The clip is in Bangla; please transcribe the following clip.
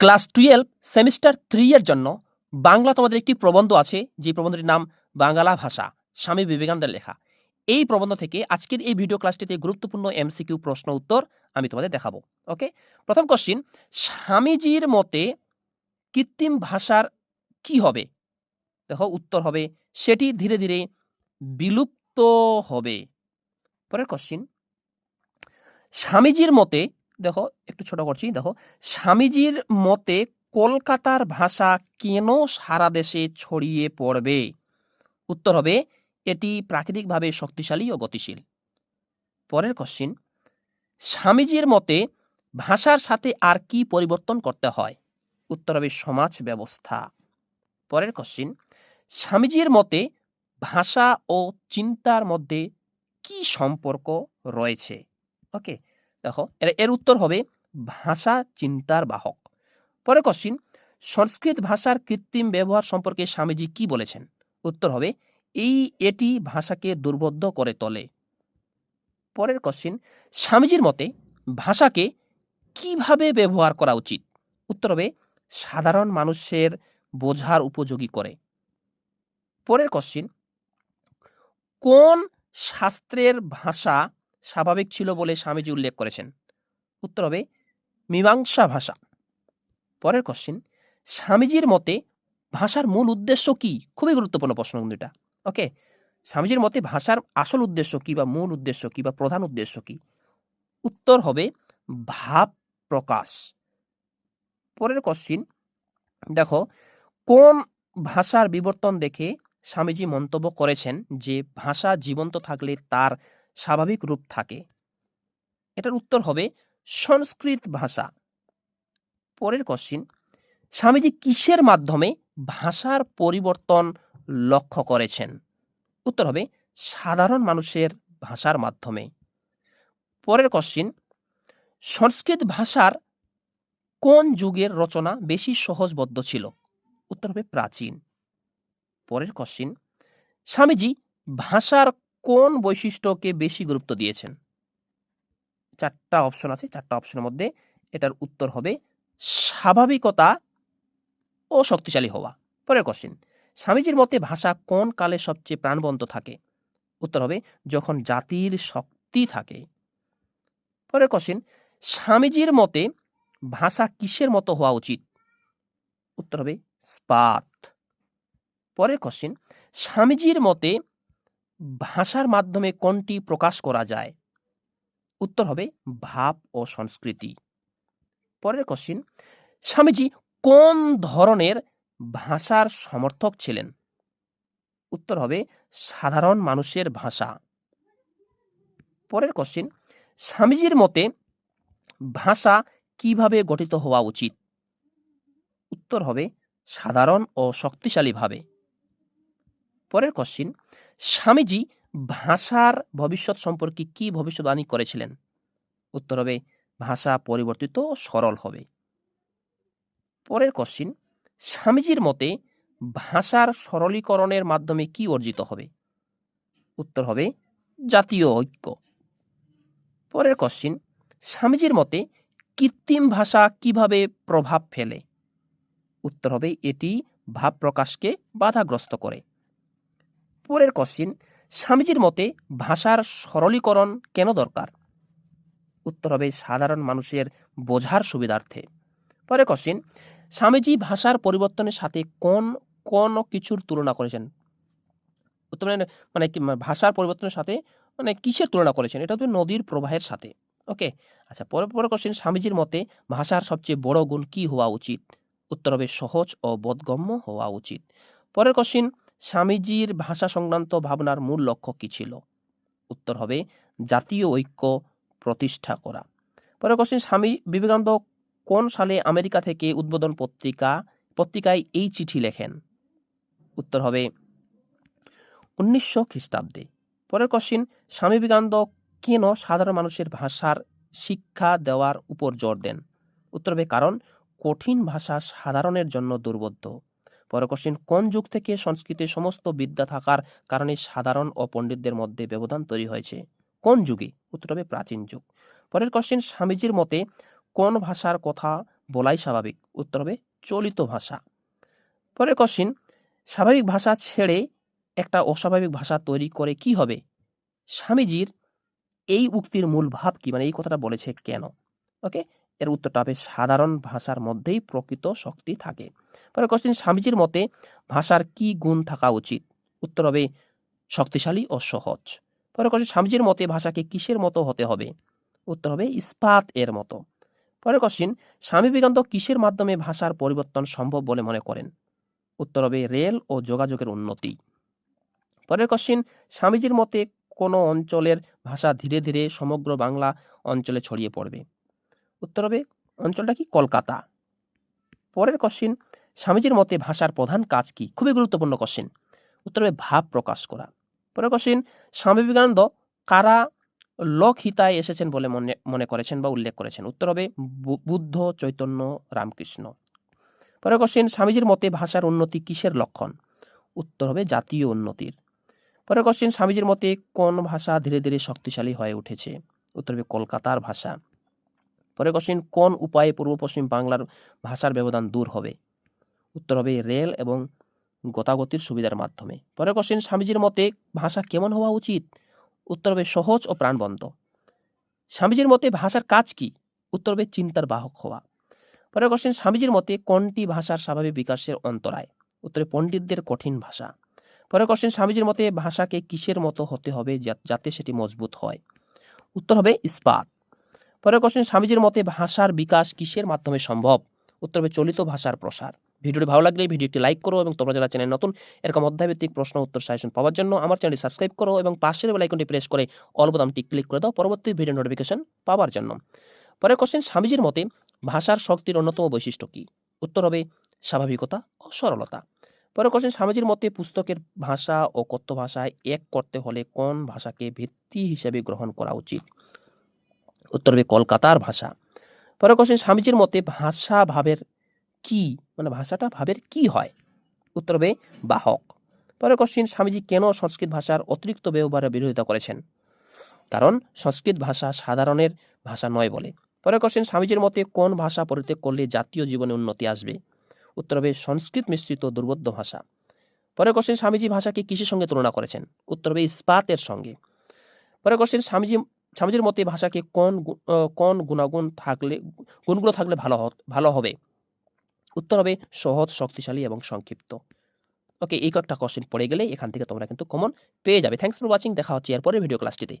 ক্লাস টুয়েলভ, সেমিস্টার থ্রি এর জন্য বাংলা তোমাদের একটি প্রবন্ধ আছে, যে প্রবন্ধটির নাম বাংলা ভাষা, স্বামী বিবেকানন্দের লেখা। এই প্রবন্ধ থেকে আজকের এই ভিডিও ক্লাসটিতে গুরুত্বপূর্ণ এমসিকিউ প্রশ্ন উত্তর আমি তোমাদের দেখাবো, ওকে? প্রথম কোশ্চিন স্বামীজির মতে কৃত্রিম ভাষার কি হবে? দেখো, উত্তর হবে, সেটি ধীরে ধীরে বিলুপ্ত হবে। পরের কোশ্চিন স্বামীজির মতে দেখো, একটু ছোট করছি, দেখো। স্বামীজির মতে কলকাতার ভাষা কেন সারা দেশে ছড়িয়ে পড়বে? উত্তর হবে, এটি প্রাকৃতিকভাবে শক্তিশালী ও গতিশীল। পরের কোশ্চিন স্বামীজির মতে ভাষার সাথে আর কি পরিবর্তন করতে হয়? উত্তর হবে, সমাজ ব্যবস্থা। পরের কোশ্চিন স্বামীজির মতে ভাষা ও চিন্তার মধ্যে কি সম্পর্ক রয়েছে? ওকে দেখো, এর উত্তর হবে ভাষা চিন্তার বাহক। পরে কোশ্চিন সংস্কৃত ভাষার কৃত্রিম ব্যবহার সম্পর্কে স্বামীজি কি বলেছেন? উত্তর হবে, এই এটি ভাষাকে দুর্বোধ্য করে তোলে। পরের কোশ্চিন স্বামীজির মতে ভাষাকে কীভাবে ব্যবহার করা উচিত? উত্তর হবে, সাধারণ মানুষের বোঝার উপযোগী করে। পরের কোশ্চিন কোন শাস্ত্রের ভাষা স্বাভাবিক ছিল বলে স্বামীজি উল্লেখ করেছেন। উত্তর হবে, মীমাংসা ভাষা। পরের কোশ্চিন স্বামীজির মতে ভাষার মূল উদ্দেশ্য কি? খুবই গুরুত্বপূর্ণ প্রশ্ন কিন্তু এটা ওকে স্বামীজির মতে ভাষার আসল উদ্দেশ্য কি বা মূল উদ্দেশ্য কি বা প্রধান উদ্দেশ্য কি? উত্তর হবে, ভাব প্রকাশ। পরের কোশ্চিন দেখো, কোন ভাষার বিবর্তন দেখে স্বামীজি মন্তব্য করেছেন যে ভাষা জীবন্ত থাকলে তার স্বাভাবিক রূপ থাকে। এটার উত্তর হবে সংস্কৃত ভাষা। পরের কোশ্চিন স্বামীজি কিসের মাধ্যমে ভাষার পরিবর্তন লক্ষ্য করেছেন? উত্তর হবে সাধারণ মানুষের ভাষার মাধ্যমে। পরের কোশ্চিন সংস্কৃত ভাষার কোন যুগের রচনা বেশি সহজবদ্ধ ছিল? উত্তর হবে প্রাচীন। পরের কোশ্চিন স্বামীজি ভাষার কোন বৈশিষ্ট্যকে বেশি গুরুত্ব দিয়েছেন? চারটা অপশন আছে, চারটা অপশনের মধ্যে এটার উত্তর হবে স্বাভাবিকতা ও শক্তিশালী হওয়া। পরের কোশ্চিন স্বামীজির মতে ভাষা কোন কালে সবচেয়ে প্রাণবন্ত থাকে? উত্তর হবে যখন জাতির শক্তি থাকে। পরের কোশ্চিন স্বামীজির মতে ভাষা কিসের মতো হওয়া উচিত? উত্তর হবে স্পাত পরের কোশ্চিন স্বামীজির মতে ভাষার মাধ্যমে কোনটি প্রকাশ করা যায়? উত্তর হবে ভাব ও সংস্কৃতি। পরের কোশ্চিন স্বামীজি কোন ধরনের ভাষার সমর্থক ছিলেন? উত্তর হবে সাধারণ মানুষের ভাষা। পরের কোশ্চিন স্বামীজির মতে ভাষা কীভাবে গঠিত হওয়া উচিত? উত্তর হবে সাধারণ ও শক্তিশালীভাবে। পরের কোশ্চিন স্বামীজি ভাষার ভবিষ্যৎ সম্পর্কে কি ভবিষ্যৎবাণী করেছিলেন? উত্তর হবে, ভাষা পরিবর্তিত সরল হবে। পরের কোশ্চিন স্বামীজির মতে ভাষার সরলীকরণের মাধ্যমে কি অর্জিত হবে? উত্তর হবে, জাতীয় ঐক্য। পরের কোশ্চিন স্বামীজির মতে কৃত্রিম ভাষা কীভাবে প্রভাব ফেলে? উত্তর হবে, এটি ভাব প্রকাশকে বাধাগ্রস্ত করে। পরের কোশ্চিন স্বামীজির মতে ভাষার সরলীকরণ কেন দরকার? উত্তর হবে, সাধারণ মানুষের বোঝার সুবিধার্থে। পরের কোশ্চিন স্বামীজি ভাষার পরিবর্তনের সাথে কোন কোন কিছুর তুলনা করেছেন? উত্তর মানে মানে মানে ভাষার পরিবর্তনের সাথে মানে কিসের তুলনা করেছেন? এটা হচ্ছে নদীর প্রবাহের সাথে। ওকে? আচ্ছা পরে পরে কোশ্চেন স্বামীজির মতে ভাষার সবচেয়ে বড় গুণ কি হওয়া উচিত? উত্তর হবে, সহজ ও বোধগম্য হওয়া উচিত। পরের কোশ্চিন স্বামীজির ভাষা সংক্রান্ত ভাবনার মূল লক্ষ্য কী ছিল? উত্তর হবে, জাতীয় ঐক্য প্রতিষ্ঠা করা। পরের কোশ্চিন স্বামী বিবেকানন্দ কোন সালে আমেরিকা থেকে উদ্বোধন পত্রিকা, পত্রিকায় এই চিঠি লেখেন? উত্তর হবে, উনিশশো খ্রিস্টাব্দে। পরের কোশ্চিন স্বামী বিবেকানন্দ কেন সাধারণ মানুষের ভাষার শিক্ষা দেওয়ার উপর জোর দেন? উত্তর হবে, কারণ কঠিন ভাষা সাধারণের জন্য দুর্বোধ্য। পরের কোশ্চিন কোন যুগ থেকে সংস্কৃতের সমস্ত বিদ্যা থাকার কারণে সাধারণ ও পণ্ডিতদের মধ্যে ব্যবধান তৈরি হয়েছে? কোন যুগে? উত্তর হবে প্রাচীন যুগ। পরের কোশ্চিন স্বামীজির মতে কোন ভাষার কথা বলাই স্বাভাবিক? উত্তর হবে চলিত ভাষা। পরের কোশ্চিন স্বাভাবিক ভাষা ছেড়ে একটা অস্বাভাবিক ভাষা তৈরি করে কি হবে? স্বামীজির এই উক্তির মূল ভাব কি? মানে এই কথাটা বলেছে কেন? ওকে এর উত্তরটা হবে সাধারণ ভাষার মধ্যেই প্রকৃত শক্তি থাকে। পরে কোশ্চিন স্বামীজির মতে ভাষার কি গুণ থাকা উচিত? উত্তর হবে, শক্তিশালী ও সহজ। পরে কোশ্চিন স্বামীজির মতে ভাষাকে কিসের মতো হতে হবে? উত্তর হবে, ইস্পাত এর মতো। পরের কোশ্চিন স্বামী বিবেকানন্দ কিসের মাধ্যমে ভাষার পরিবর্তন সম্ভব বলে মনে করেন? উত্তর হবে, রেল ও যোগাযোগের উন্নতি। পরের কোশ্চিন স্বামীজির মতে কোনো অঞ্চলের ভাষা ধীরে ধীরে সমগ্র বাংলা অঞ্চলে ছড়িয়ে পড়বে? উত্তর হবে, অঞ্চলটা কি কলকাতা? পরের কোশ্চিন স্বামীজির মতে ভাষার প্রধান কাজ কি? খুবই গুরুত্বপূর্ণ কোশ্চিন উত্তর হবে, ভাব প্রকাশ করা। পরের কোশ্চিন স্বামী বিবেকানন্দ কারা লোকহিতায় এসেছেন বলে মনে মনে করেছেন বা উল্লেখ করেছেন? উত্তর হবে বুদ্ধ চৈতন্য রামকৃষ্ণ। পরের কোশ্চিন স্বামীজির মতে ভাষার উন্নতি কিসের লক্ষণ? উত্তর হবে, জাতীয় উন্নতির। পরের কোশ্চিন স্বামীজির মতে কোন ভাষা ধীরে ধীরে শক্তিশালী হয়ে উঠেছে? উত্তর হবে, কলকাতার ভাষা। পরের কোশ্চিন কোন উপায়ে পূর্ব পশ্চিম বাংলার ভাষার ব্যবধান দূর হবে? উত্তর হবে রেল এবং গতাগতির সুবিধার মাধ্যমে। পরের কোশ্চিন স্বামীজির মতে ভাষা কেমন হওয়া উচিত? উত্তর হবে সহজ ও প্রাণবন্ত। স্বামীজির মতে ভাষার কাজ কি? উত্তর হবে চিন্তার বাহক হওয়া। পরের কোশ্চিন স্বামীজির মতে কোনটি ভাষার স্বাভাবিক বিকাশের অন্তরায়? উত্তরে পণ্ডিতদের কঠিন ভাষা। পরের কোশ্চিন স্বামীজির মতে ভাষাকে কিসের মতো হতে হবে যাতে সেটি মজবুত হয়? উত্তর হবে ইস্পাত। পরের কোশ্চিন স্বামীজির মতে ভাষার বিকাশ কিসের মাধ্যমে সম্ভব? উত্তর চলিত ভাষার প্রসার। ভিডিওটি ভালো লাগলে ভিডিওটি লাইক করো এবং তোমরা যারা চ্যানেল নতুন, এরকম অধ্যায়ভিত্তিক প্রশ্ন, উত্তর সাজেশন পাওয়ার জন্য আমার চ্যানেলটি সাবস্ক্রাইব করো এবং পাশের বেল আইকনটি প্রেস করে অল ক্লিক করে দাও। পরবর্তী ভিডিও নোটিফিকেশন পাওয়ার জন্য। পরের কোশ্চেন স্বামীজির মতে ভাষার শক্তির অন্যতম বৈশিষ্ট্য কী? উত্তর হবে স্বাভাবিকতা ও সরলতা। পরের কোশ্চেন স্বামীজির মতে পুস্তকের ভাষা ও কথ্য ভাষায় এক করতে হলে কোন ভাষাকে ভিত্তি হিসেবে গ্রহণ করা উচিত? উত্তর হবে কলকাতার ভাষা। পরের কোশ্চেন স্বামীজির মতে ভাষা ভাবের কি? মানে ভাষাটা ভাবের কি হয়? উত্তর হবে বাহক। পরের কোশ্চিন স্বামীজি কেন সংস্কৃত ভাষার অতিরিক্ত ব্যবহারের বিরোধিতা করেছেন? কারণ সংস্কৃত ভাষা সাধারণের ভাষা নয় বলে। পরের কোশ্চিন স্বামীজির মতে কোন ভাষা পরিত্যাগ করলে জাতীয় জীবনে উন্নতি আসবে? উত্তর হবে সংস্কৃত মিশ্রিত দুর্বোধ্য ভাষা। পরের কোশ্চিন স্বামীজি ভাষাকে কিসের সঙ্গে তুলনা করেছেন? উত্তর হবে ইস্পাতের সঙ্গে। পরের কোশ্চিন স্বামীজি স্বামীজির মতে ভাষাকে কোন কোন গুণাগুণ থাকলে, গুণগুলো থাকলে ভালো ভালো হবে? উত্তর হবে সহজ, শক্তিশালী এবং সংক্ষিপ্ত। ওকে এই কয়েকটা কোশ্চেন পড়ে গেলে এখান থেকে তোমরা কিন্তু কমন পেয়ে যাবে। থ্যাংকস ফর ওয়াচিং দেখা হচ্ছে এরপরে ভিডিও ক্লাসটিতে